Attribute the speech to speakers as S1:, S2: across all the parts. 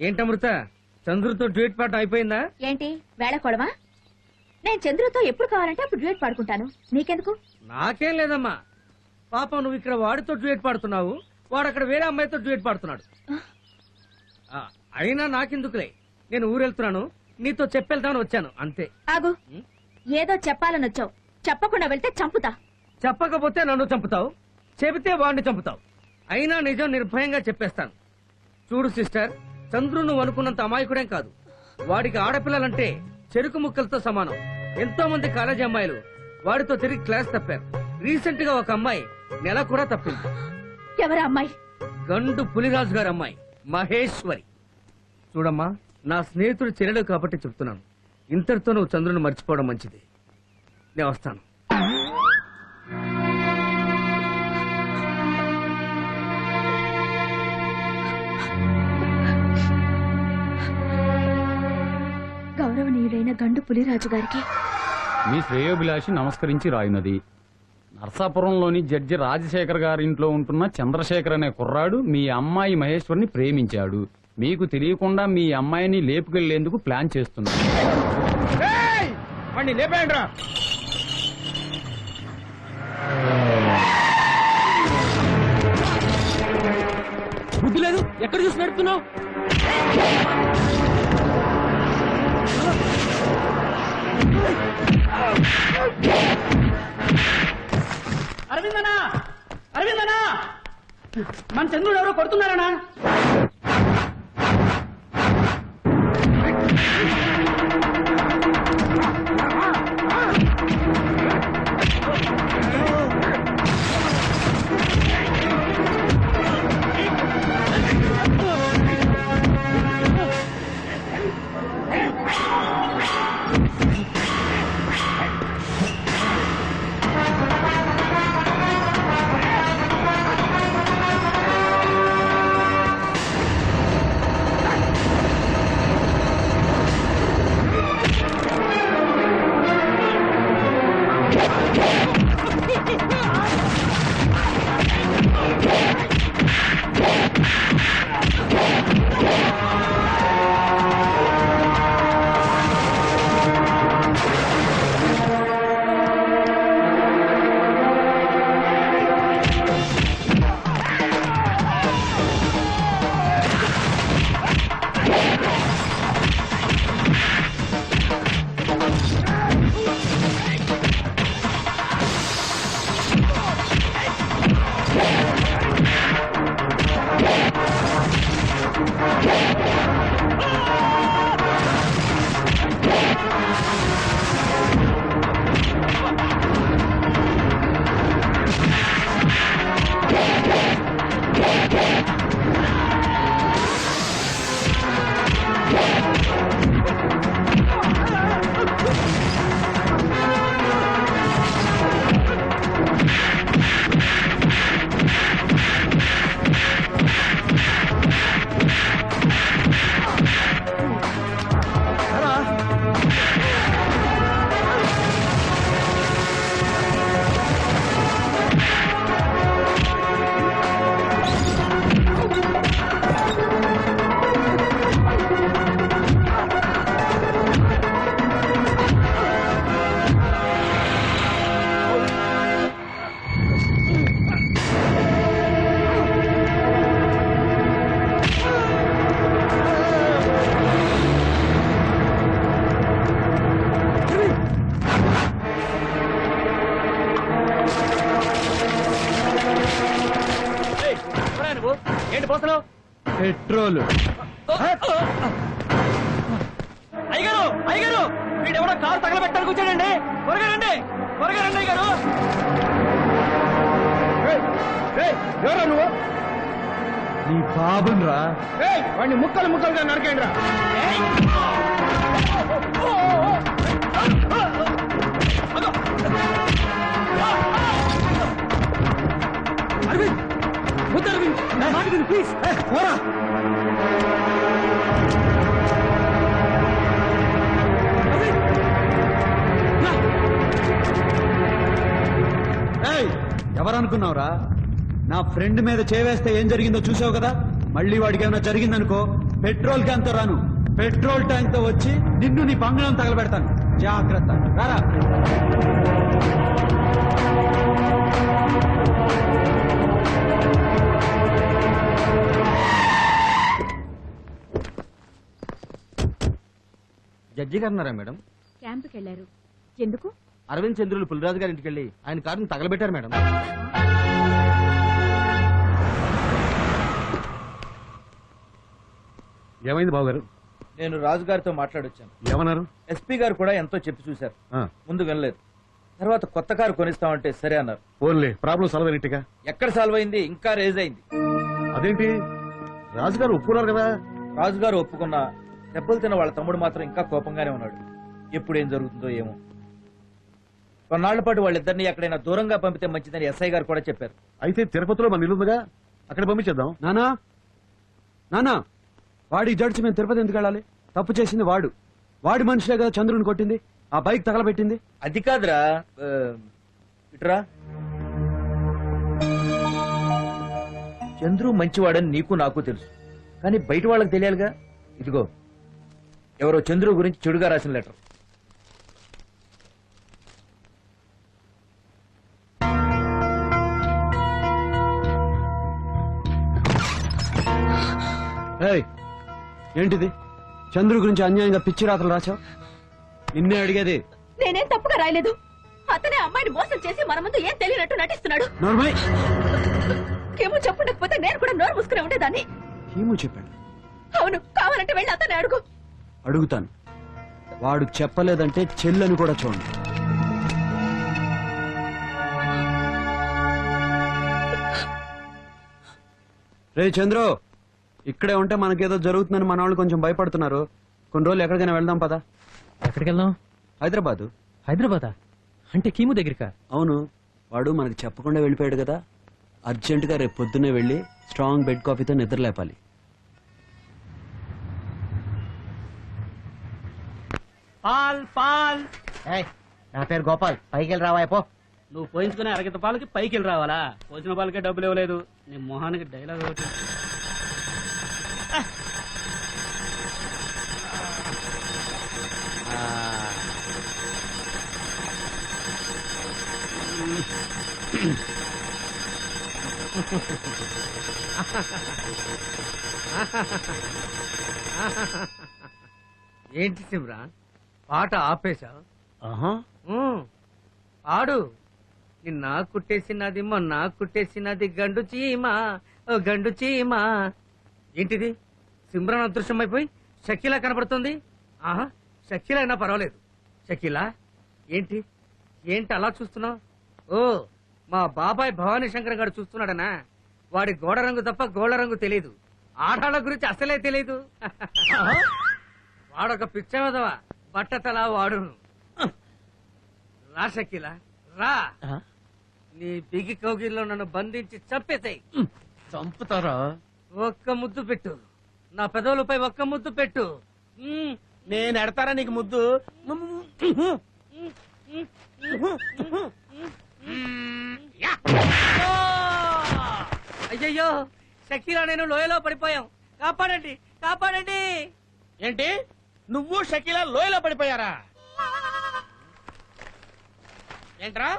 S1: ఏంటమృత? చంద్రుతో tweet పాడటం అయిపోయిందా?
S2: ఏంటి? వేళకోళమా నేను చంద్రుతో ఎప్పుడు కావాలంటే అప్పుడు డ్యూయట్ పాడుకుంటాను. నీకెందుకు?
S1: నాకేం లేదమ్మా. పాపం నువ్వు ఇక్కడ వాడితో ట్వీట్ పాడుతున్నావు వాడు అక్కడ వేరే అమ్మాయితో ట్వీట్ పాడుతున్నాడు. అయినా నాకెందుకులే? నేను ఊరెళ్తున్నాను నీతో చెప్పెళ్తామని వచ్చాను అంతే.
S2: ఆగు. ఏదో చెప్పాలని వచ్చావు చెప్పకుండా వెళ్తే చంపుతా.
S1: చెప్పకపోతే నన్ను చంపుతావు. చెబితే వాడిని చంపుతావు. అయినా నిజం నిర్భయంగా చెప్పేస్తాను. చూడు సిస్టర్ చంద్రు నువ్వు అనుకున్నంత అమాయకుడేం కాదు. వాడికి ఆడపిల్లలంటే చెరుకు ముక్కలతో సమానం. ఎంతో మంది కాలేజీ అమ్మాయిలు వాడితో తిరిగి క్లాస్ తప్పారు. రీసెంట్గా ఒక అమ్మాయి నెల కూడా తప్పింది.
S2: ఎవరా అమ్మాయి?
S1: గండు పులిరాజు గారి అమ్మాయి మహేశ్వరి. చూడమ్మా నా స్నేహితుడు చెల్లెడు కాబట్టి చెప్తున్నాను. ఇంతటితో నువ్వు చంద్రుని మర్చిపోవడం మంచిది. నేను వస్తాను.
S2: గౌరవనీయుడైన గండు పులిరాజు గారికి.
S3: మీ శ్రేయోభిలాషి నమస్కరించి రాయునది. నర్సాపురంలోని జడ్జి రాజశేఖర్ గారింట్లో ఉంటున్న చంద్రశేఖర్ అనే కుర్రాడు మీ అమ్మాయి మహేశ్వరిని ప్రేమించాడు. మీకు తెలియకుండా మీ అమ్మాయిని లేపుకెళ్ళేందుకు ప్లాన్ చేస్తున్నాడు
S1: బుద్ధి లేదు? ఎక్కడ చూసి నడుపుతున్నావు?
S4: అరవిందనా! అరవిందనా! మన చంద్రుడు ఎవరో కొడుతున్నారనా?
S3: పెట్రోల్
S4: అయ్యగారు అయ్యగారు వీడెవడో కారు తగలబెట్టడానికి వచ్చాడండి త్వరగా రండి త్వరగా రండి అయ్యగారు.
S1: ఎవరా నువ్వు?
S3: నీ బాబున్ రా
S1: వాడిని ముక్కలు ముక్కలుగా నరకేండి
S4: ప్లీజ్ పోరా
S3: ఎవరనుకున్నావురా?
S5: నా ఫ్రెండ్ మీద చేవేస్తే ఏం జరిగిందో చూసావు కదా? మళ్ళీ వాడికి ఏమైనా జరిగిందనుకో పెట్రోల్ క్యాన్తో రాను. పెట్రోల్ ట్యాంక్తో వచ్చి నిన్ను నీ బంగ్లం తగలబెడతాను. జాగ్రత్త. రారా?
S4: జడ్జి గారు ఉన్నారా మేడం?
S2: క్యాంపుకి వెళ్ళారు. ఎందుకు?
S4: అరవింద్ చంద్రులు పులిరాజు గారి ఇంటికి వెళ్ళి ఆయన కారుని తగలబెట్టారు మేడం.
S6: ఏమైంది బాబు గారు
S4: నేను రాజు గారితో మాట్లాడొచ్చాను.
S6: ఏమన్నారు?
S4: ఎస్పీ గారు కూడా ఎంతో చెప్పి చూశారు.
S6: ఆ,
S4: ముందు వినలేదు. తర్వాత కొత్త కారు కొనిస్తామంటే సరే అన్నారు.
S6: పోన్లే ప్రాబ్లం సాల్వ్ అయినట్టుగా.
S4: ఎక్కడ సాల్వ్ అయింది? ఇంకా రేజ్ అయింది.
S6: అదేంటి? రాజుగారు ఒప్పుకున్నారు కదా?
S4: రాజు గారు ఒప్పుకున్నా దెబ్బలు తిన్న వాళ్ళ తమ్ముడు మాత్రం ఇంకా కోపంగానే ఉన్నాడు. ఎప్పుడు ఏం జరుగుతుందో ఏమో. కొన్నాళ్ళ పాటు వాళ్ళిద్దరిని ఎక్కడైనా దూరంగా పంపితే మంచిదని ఎస్ఐ గారు కూడా చెప్పారు.
S6: అయితే తిరుపతిలో మన ఇల్లుందిగా? అక్కడ పంపించేద్దాం.
S5: నానా? నానా? వాడి జడ్జి మేము తిరుపతి ఎందుకు వెళ్ళాలి? తప్పు చేసింది వాడు. వాడి మనిషిలే కదా చంద్రుని కొట్టింది. ఆ బైక్ తగలబెట్టింది.
S4: అది కాదురా ఆ, ఇటురా. చంద్రు మంచివాడని నీకు నాకు తెలుసు. కానీ బయట వాళ్ళకి తెలియాలిగా? ఇదిగో. ఎవరో చంద్రు గురించి చెడుగా రాసిన లెటర్.
S5: ఏయ్ ఏంటిది? చంద్రు గురించి అన్యాయంగా పిచ్చి రాతలు రాశావు? నిన్నే అడిగేది.
S2: నేనేం తప్పుగా రాయలేదు? అతనే అమ్మాయిని మోసం చేసి మన ముందు ఏం తెలియనట్టు నటిస్తున్నాడు.
S5: నోర్మై.
S2: ఏమో చెప్పుండకపోతే నేను కూడా నోరు మూసుకుని ఉండేదాన్ని.
S5: ఏమో చెప్పాడు.
S2: అవును కావాలంటే వెళ్ళి అతన్ని అడుగు.
S5: అడుగుతాను. వాడు చెప్పలేదంటే చెల్లని కూడా చూడండి. రే చంద్రు ఇక్కడే ఉంటే మనకేదో జరుగుతుందని మన వాళ్ళు కొంచెం భయపడుతున్నారు. కొన్ని రోజులు ఎక్కడికైనా వెళ్దాం పదా?
S7: ఎక్కడికి వెళ్దాం
S5: హైదరాబాదు.
S7: హైదరాబాదా? అంటే కీము దగ్గరికా?
S5: అవును వాడు మనకి చెప్పకుండా వెళ్ళిపోయాడు కదా. అర్జెంటుగా రేపు పొద్దున్నే వెళ్ళి స్ట్రాంగ్ బెడ్ కాఫీతో నిద్ర లేపాలి.
S4: పాల్ పాల్.
S8: నా పేరు గోపాల్. పైకి వెళ్ళి రావా పో.
S7: నువ్వు పోయించుకునే అరగత పాలకి పైకి వెళ్ళి రావాలా? పోసిన పాలకే డబ్బులు ఇవ్వలేదు. నీ మొహానికి డైలాగ్ ఒకటి.
S1: ఏంటి సిమ్రాన్? పాట ఆపేశావు ఆడు నిన్న కుట్టేసినది మొన్న కుట్టేసినది గండు చీమ ఓ గండు చీమ. ఏంటిది? సిమ్రాన్ అదృశ్యమైపోయి షకీలా కనపడుతుంది? ఆహా షకీలా అయినా పర్వాలేదు. షకీలా? ఏంటి? ఏంటి అలా చూస్తున్నావు? ఓ మా బాబాయ్ భవానీ శంకర్ గారు చూస్తున్నాడనా? వాడి గోడ రంగు తప్ప గోడ రంగు తెలియదు ఆడాళ్ళ గురించి అసలే తెలియదు వాడొక పిచ్చవదవా బట్టతలా వాడు రా షకీలా రా నీ బిగి కౌగిల్లో నన్ను బంధించి చంపేసాయి
S4: చంపుతారా
S1: ఒక్క ముద్దు పెట్టు నా పెదవులపై ఒక్క ముద్దు పెట్టు.
S4: నేను ఎడతారా నీకు ముద్దు
S1: అయ్యయ్యో షకీలా నేను లోయలో పడిపోయాం కాపాడండి కాపాడండి
S4: ఏంటి నువ్వు షకీలా లోయలో పడిపోయారా? ఏంట్రా?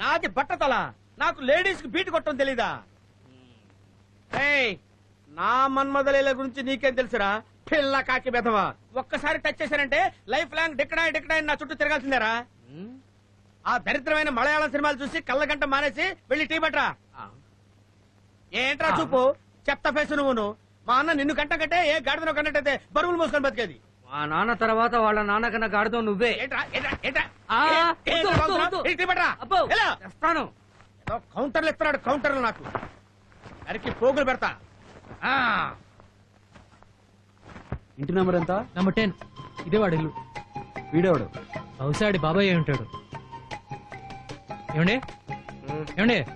S4: నాది బట్టతల. నాకు లేడీస్కి బీట్ కొట్టడం తెలీదా? నా మన్మదలీల గురించి నీకేం తెలుసురా? పిల్ల కాకి బెదవా. ఒక్కసారి టచ్ చేశారంటే లైఫ్ లాంగ్ డిక్కడాయి డిక్కడాయి నా చుట్టూ తిరగాల్సిందేరా. ఆ దరిద్రమైన మలయాళం సినిమాలు చూసి కళ్ళగంట మానేసి వెళ్ళి టీ పట్రా. ఏంట్రా చూపు? చెత్త ఫేసు నువ్వును. మా అన్న నిన్ను కంట కట్టే ఏ గాడిదను కన్నట్టయితే బరువులు మోసుకొని బతికేది.
S1: మా నాన్న తర్వాత వాళ్ళ నాన్న కన్నా గాడితో నువ్వే. ఆ,
S4: కౌంటర్లు ఇస్తున్నాడు కౌంటర్లు నాకు. అరికి పోగులు పెడతా. ఆ.
S5: ఇంటి నెంబర్ ఎంత?
S7: Number ten. ఇదే వాడు ఇల్లు.
S5: వీడేవాడు?
S7: బహుశా ఆడి బాబాయ్ అయి ఉంటాడు. ఏమండి? ఏమండి?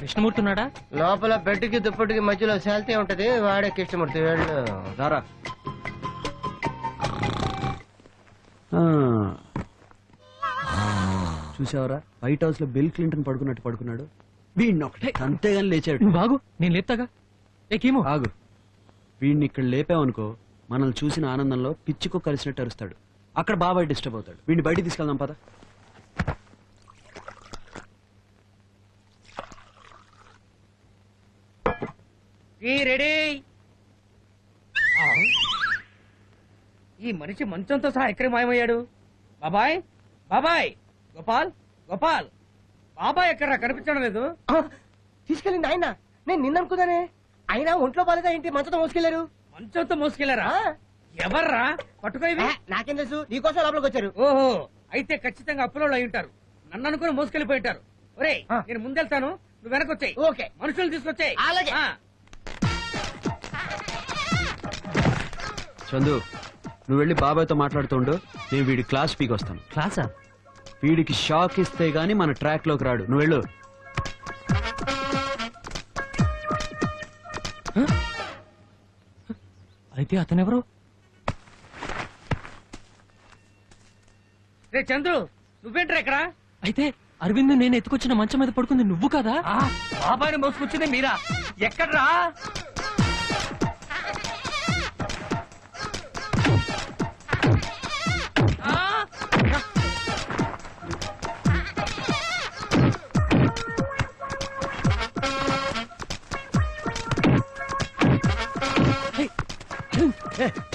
S7: కృష్ణమూర్తి ఉన్నాడా?
S8: లోపల బెడ్కి దుప్పటికి మధ్యలో శాల్తీ ఉంటది వాడే కృష్ణమూర్తి వెళ్ళు.
S5: రారా చూసావరా? వైట్ హౌస్లో బిల్ క్లింటన్ పడుకున్నట్టు పడుకున్నాడు. వీడిని ఒకటే అంతేగాని లేచాడు.
S9: బాగు నేను లేపుతాగా? ఏకేమో
S5: ఆగు. వీడిని ఇక్కడ లేపావనుకో మనల్ని చూసిన ఆనందంలో పిచ్చికో కలిసినట్టు అరుస్తాడు. అక్కడ బాబాయ్ డిస్టర్బ్ అవుతాడు. వీడిని బయటికి తీసుకెళ్దాం పద.
S1: రెడీ. ఈ మనిషి మంచంతో సహా ఎక్కడికి మాయమయ్యాడు? బాబాయ్ బాబాయ్ గోపాల్ గోపాల్ బాబాయ్ ఎక్కడ కనిపించడం లేదు.
S8: తీసుకెళ్ళింది ఆయన నేను నిన్న అనుకున్నానే అయినా ఒంట్లో బాలేదా ఏంటి? మంచంతో మోసుకెళ్ళారు
S1: మంచంతో మోసుకెళ్ళారా ఎవర్రా? పట్టుకో ఇవి.
S8: నాకేం తెలుసు? నీకోసం లోపలికి వచ్చారు.
S1: ఓహో అయితే ఖచ్చితంగా అప్పులో అయి ఉంటారు. నన్ను అనుకుని మోసుకెళ్ళిపోయి ఉంటారు. ఒరేయ్
S8: ఆ.
S1: నేను ముందెళ్తాను. నువ్వు వెనకొచ్చాయి.
S8: ఓకే.
S1: మనుషులు తీసుకొచ్చాయి.
S8: అలాగే.
S5: చందు నువ్వు వెళ్ళి బాబాయ్తో మాట్లాడుతుండు నేను వీడి క్లాస్ పీకి వస్తాను.
S9: క్లాసా
S5: వీడికి షాక్ ఇస్తే గానీ మన ట్రాక్లోకి రాడు. నువ్వు వెళ్ళు.
S9: అయితే అతనెవరు?
S1: రే చంద్రు నువ్వేంట్రా ఇక్కడ?
S9: అయితే అరవింద్ నేను ఎత్తుకొచ్చిన మంచం మీద పడుకుంది నువ్వు కదా?
S1: బాబాయ్ని మోసుకొచ్చింది మీరా. ఎక్కడ్రా?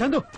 S5: చందు నన్ను